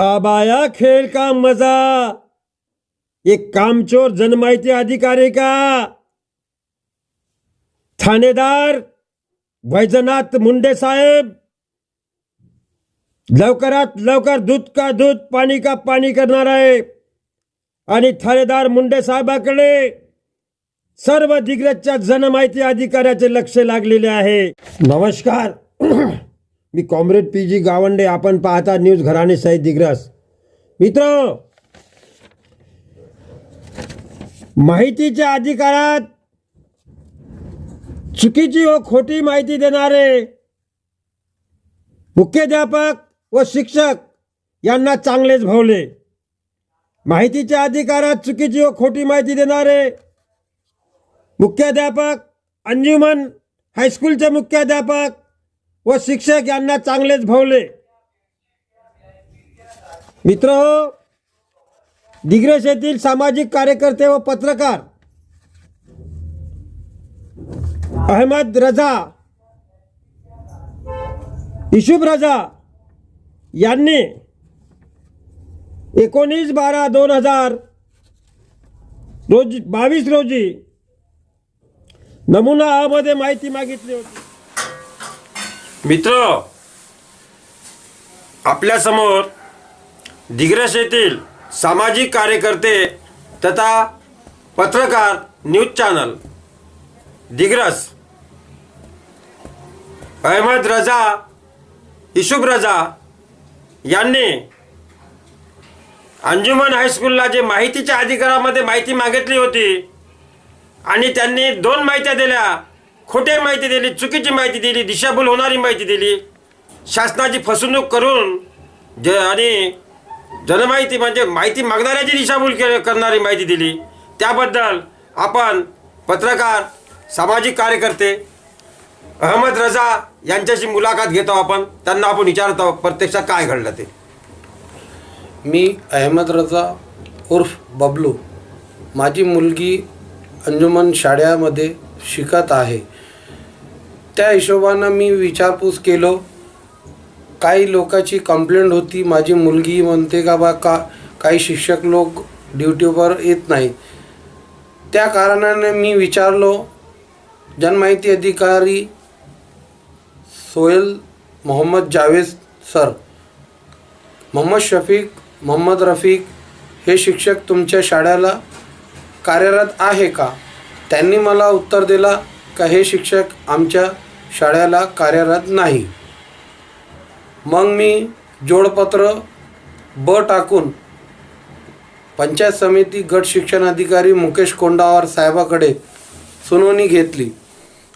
आबाया खेळ का मजा? एक कामचोर जनमाहिती अधिकारी का? ठाणेदार वैजनाथ मुंडे साहेब लवकरात लवकर दूध का दूध पाणी का पाणी करणार आहे. आणि ठाणेदार मुंडे साहेबाकडे सर्व दिग्रजच्या जनमाहिती अधिकाऱ्याचे लक्ष लागलेले आहे. नमस्कार. मी कॉम्रेड पी जी गावंडे आपण पाहता न्यूज घराणे सहित दिग्रस. मित्र माहितीच्या अधिकारात चुकीची व खोटी माहिती देणारे मुख्याध्यापक व शिक्षक यांना चांगलेच भावले. माहितीच्या अधिकारात चुकीची व खोटी माहिती देणारे मुख्याध्यापक अंजुमन हायस्कूलचे मुख्याध्यापक व शिक्षक यांना चांगलेच भवले. मित्र हो, दिग्रस येथील सामाजिक कार्यकर्ते व पत्रकार अहमद रजा इशुब रजा यांनी एकोणीस बारा दोन हजार रोज बावीस रोजी नमुना अहमध्ये माहिती मागितली होती. मित्र आपल्यासमोर दिग्रस येथील सामाजिक कार्यकर्ते तथा पत्रकार न्यूज चॅनल दिग्रस अहमद रजा इशुब रजा यांनी अंजुमन हायस्कूलला जे माहितीच्या अधिकारामध्ये माहिती मागितली होती आणि त्यांनी दोन माहित्या दिल्या. खोटे माहिती दिली चुकीची माहिती दिली दिशाभूल होणारी माहिती दिली. शासनाची फसवणूक करून ज आणि जनमाहिती म्हणजे माहिती मागणाऱ्याची दिशाभूल करणारी माहिती दिली. त्याबद्दल आपण पत्रकार सामाजिक कार्यकर्ते अहमद रजा यांच्याशी मुलाखत घेतो आपण. त्यांना आपण विचारतो प्रत्यक्षात काय घडलं ते. मी अहमद रजा उर्फ बबलू. माझी मुलगी अंजुमन शाळेमध्ये शिकत आहे. त्या हिशोबानं मी विचारपूस केलो. काही लोकांची कंप्लेंट होती. माझी मुलगी म्हणते का बा का काही शिक्षक लोक ड्युटीवर येत नाही त्या कारणाने मी विचारलो. जनमाहिती अधिकारी सोहेल मोहम्मद जावेद सर मोहम्मद शफीक मोहम्मद रफीक हे शिक्षक तुमच्या शाळेला कार्यरत आहे का? त्यांनी मला उत्तर दिला का हे शिक्षक आमच्या शाळेला कार्यरत नाही. मग मी जोडपत्र ब टाकून पंचायत समिती गट शिक्षण अधिकारी मुकेश कोंडावर साहेबाकडे सुनावणी घेतली.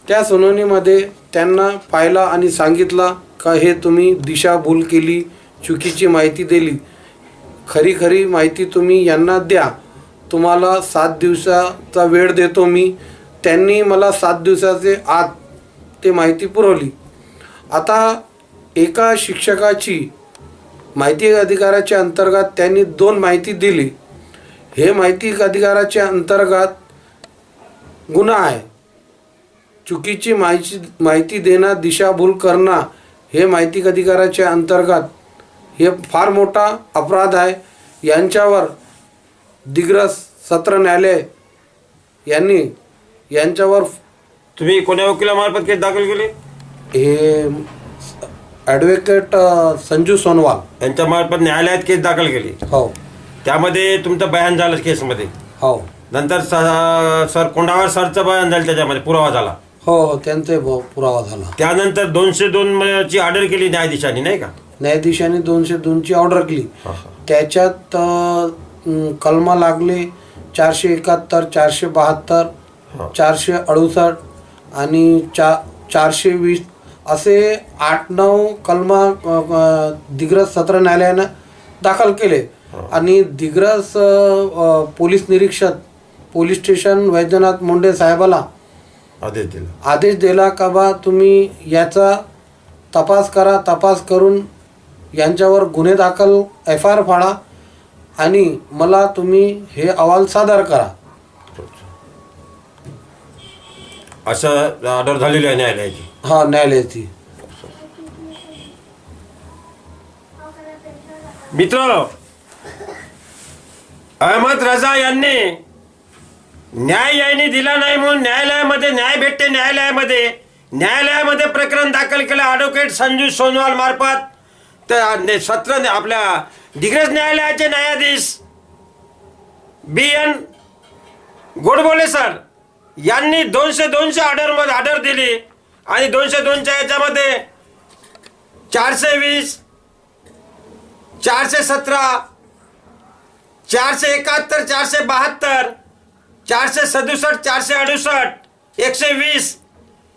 त्या सुनावणीमध्ये त्यांना पाहिला आणि सांगितला का हे तुम्ही दिशाभूल केली चुकीची माहिती दिली. खरी खरी माहिती तुम्ही यांना द्या. तुम्हाला सात दिवसाचा वेळ देतो मी. त्यांनी मला सात दिवसाचे आत ते माहिती पुरवली. आता एका शिक्षकाची माहिती अधिकाराच्या अंतर्गत त्यांनी दोन माहिती दिली. हे माहिती अधिकाराच्या अंतर्गत गुन्हा आहे. चुकीची माहिती माहिती देणं दिशाभूल करणं हे माहिती अधिकाराच्या अंतर्गत हे फार मोठा अपराध आहे. यांच्यावर दिग्रस सत्र न्यायालय यांनी यांच्यावर तुम्ही कोण्या वकिलामार्फत केस दाखल केली? हे ॲडव्होकेट संजू सोनवाल. यांच्या मार्फत न्यायालयात केस दाखल केली. हो. त्यामध्ये तुमचं बयान झालं केसमध्ये. हो. नंतर स- सर कोंडावर सरचं बयान झालं त्याच्यामध्ये पुरावा झाला. हो हो त्यांचे ब- पुरावा झाला. त्यानंतर दोनशे दोन ची ऑर्डर केली न्यायाधीशांनी नाही का? न्यायाधीशाने दोनशे दोनची ऑर्डर केली. त्याच्यात कलमा लागले चारशे एकाहत्तर चारशे बहात्तर चारशे अडुसष्ट आणि चा चारशे वीस असे आठ नऊ कलमा दिग्रस सत्र न्यायालयानं दाखल केले. आणि अ, पोलीस निरीक्षक पोलीस स्टेशन वैद्यनाथ मुंडे साहेबाला आदेश दिला. आदेश दिला का बा तुम्ही याचा तपास करा तपास करून यांच्यावर गुन्हे दाखल एफ आय आर फाडा आणि मला तुम्ही हे अहवाल सादर करा. असं ऑर्डर झालेली आहे न्यायालयाची. हा न्यायालयाची. मित्र अहमद रजा यांनी न्याय यांनी दिला नाही म्हणून न्यायालयामध्ये न्याय भेटते न्यायालयामध्ये. न्यायालयामध्ये प्रकरण दाखल केलं ॲडव्होकेट संजू सोनवाल मार्फत. तर ने- सत्र ने- आपल्या दिग्रज न्यायालयाचे न्यायाधीश बी एन गोडबोले सर. यांनी दोनशे दोनशे ऑर्डरमध्ये ऑर्डर दिली. आणि दोनशे दोनच्या याच्यामध्ये चारशे वीस चारशे सतरा चारशे एकाहत्तर चारशे बहात्तर चारशे सदुसष्ट चारशे अडुसष्ट एकशे वीस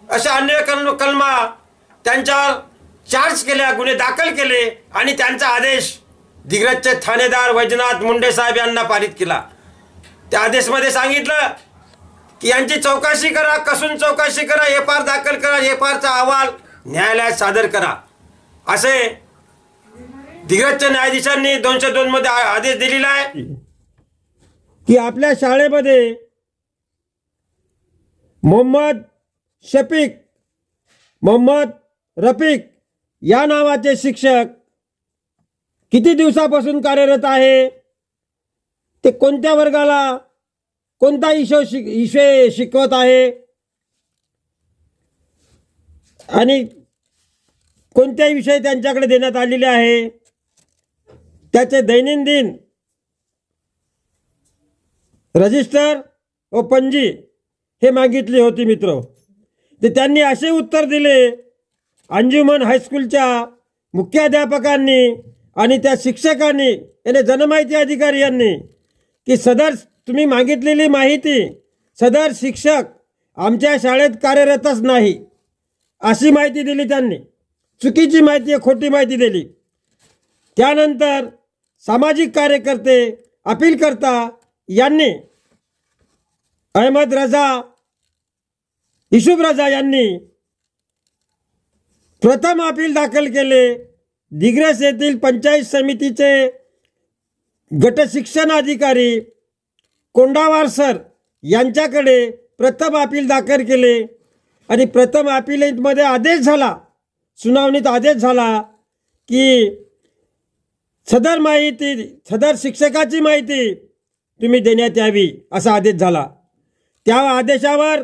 अशा अन्य कल कलमा त्यांच्यावर चार्ज केल्या गुन्हे दाखल केले आणि त्यांचा आदेश दिग्रजचे ठाणेदार वैजनाथ मुंडे साहेब यांना पारित केला. त्या आदेशमध्ये सांगितलं यांची चौकशी करा कसून चौकशी करा एफआर दाखल करा एफआरचा अहवाल न्यायालयात सादर करा. असे दिग्रजच्या न्यायाधीशांनी दोनशे दोन मध्ये आदेश दिलेला आहे. की आपल्या शाळेमध्ये मोहम्मद शफीक मोहम्मद रफीक या नावाचे शिक्षक किती दिवसापासून कार्यरत आहे? ते कोणत्या वर्गाला कोणता विषय शिक विषय शिकवत आहे? आणि कोणत्याही विषय त्यांच्याकडे देण्यात आलेले आहे? त्याचे दैनंदिन रजिस्टर व पणजी हे मागितली होती मित्र. ते त्यांनी असे उत्तर दिले अंजुमन हायस्कूलच्या मुख्याध्यापकांनी आणि त्या शिक्षकांनी याने जनमाहिती अधिकारी यांनी की सदर तुम्ही मागितलेली माहिती सदर शिक्षक आमच्या शाळेत कार्यरतच नाही अशी माहिती दिली त्यांनी. चुकीची माहिती आहे खोटी माहिती दिली. त्यानंतर सामाजिक कार्यकर्ते अपीलकर्ता यांनी अहमद रजा इशुब रजा यांनी प्रथम अपील दाखल केले. दिग्रस येथील पंचायत समितीचे गटशिक्षण अधिकारी कोंडावार सर यांच्याकडे प्रथम अपील दाखल केले आणि प्रथम अपीलमध्ये आदेश झाला सुनावणीत आदेश झाला की सदर माहिती सदर शिक्षकाची माहिती तुम्ही देण्यात यावी असा आदेश झाला. त्या आदेशावर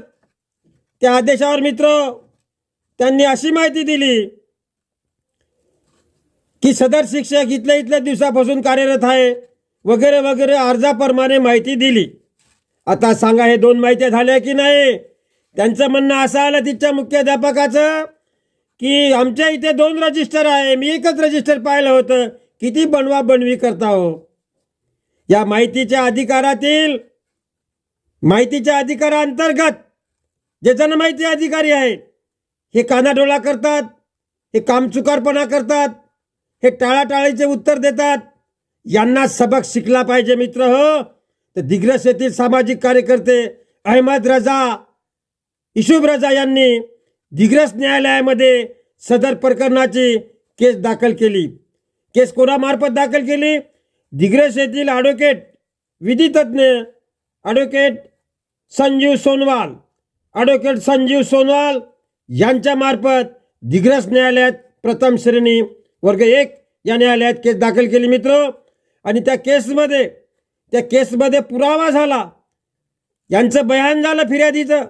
त्या आदेशावर मित्र त्यांनी अशी माहिती दिली की सदर शिक्षक इथल्या इथल्या दिवसापासून कार्यरत आहे. वगैरे वगैरे अर्जाप्रमाणे माहिती दिली. आता सांगा हे दोन माहित्या झाल्या की नाही? त्यांचं म्हणणं असं आलं तिच्या मुख्याध्यापकाचं की आमच्या इथे दोन रजिस्टर आहे. मी एकच रजिस्टर पाहिलं होतं. किती बनवा बनवी करता हो? या माहितीच्या अधिकारातील माहितीच्या अधिकाराअंतर्गत जे जनमाहिती अधिकारी आहेत हे कानाडोळा करतात हे कामचुकारपणा करतात हे टाळाटाळीचे उत्तर देतात यांना सबक शिकला पाहिजे मित्र. हो? तर दिग्रस येथील सामाजिक कार्यकर्ते अहमद रजा इशुब रजा यांनी दिग्रस न्यायालयामध्ये सदर प्रकरणाची केस दाखल केली. केस कोणामार्फत दाखल केली? दिग्रस येथील ॲडव्होकेट विधितज्ञ ॲडव्होकेट संजीव सोनवाल. ॲडव्होकेट संजीव सोनवाल यांच्या मार्फत दिग्रस न्यायालयात प्रथम श्रेणी वर्ग एक या न्यायालयात केस दाखल केली मित्र. आणि त्या केसमध्ये त्या केसमध्ये पुरावा झाला. यांचं बयान झालं फिर्यादीचं.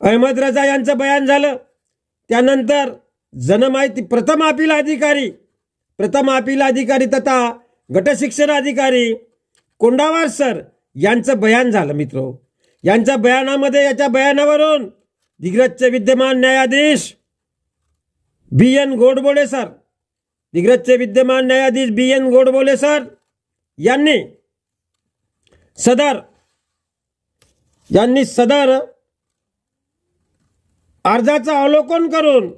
अहमद रजा यांचं बयान झालं. त्यानंतर जनमाहिती प्रथम अपील अधिकारी प्रथम अपील अधिकारी तथा गटशिक्षण अधिकारी कोंडावार सर यांचं बयान झालं मित्र. यांच्या बयानामध्ये याच्या बयानावरून दिग्रजचे विद्यमान न्यायाधीश बी एन गोडबोडे सर दिग्रजचे विद्यमान न्यायाधीश बी एन गोडबोले सर यांनी सदर यांनी सदर अर्जाचं अवलोकन करून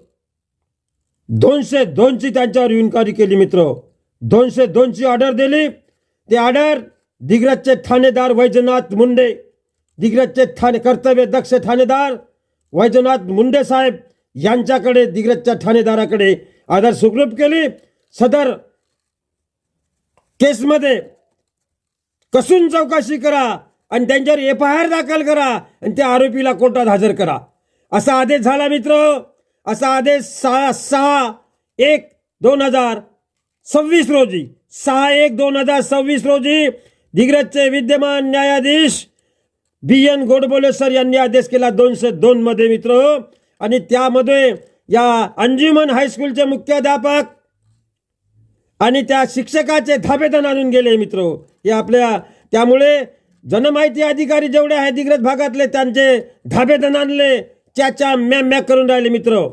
दोनशे दोनची त्यांच्यावर इन्क्वायरी केली मित्र. दोनशे दोनची ऑर्डर दिली. ते ऑर्डर दिग्रजचे ठाणेदार वैजनाथ मुंडे दिग्रजचे ठाणे कर्तव्य दक्ष ठाणेदार वैजनाथ मुंडे साहेब यांच्याकडे दिग्रजच्या ठाणेदाराकडे आधार सुखरूप केली. सदर केसमध्ये कसून चौकशी करा आणि त्यांच्यावर एफ आय आर दाखल करा आणि त्या आरोपीला कोर्टात हजर करा. असा आदेश झाला मित्र. असा आदेश सहा सहा एक दोन हजार सव्वीस रोजी सहा एक दोन हजार सव्वीस रोजी दिग्रजचे विद्यमान न्यायाधीश बी एन गोडबोले सर यांनी आदेश केला दोनशे दोनमध्ये मित्र. आणि त्यामध्ये या अंजुमन हायस्कूलचे मुख्याध्यापक आणि त्या शिक्षकाचे धाबेदन आणून गेले मित्र. हे आपल्या त्यामुळे जनमाहिती अधिकारी जेवढे आहेत दिग्रज भागातले त्यांचे धाबेदन आणले त्याच्या म्या म्या करून राहिले मित्र.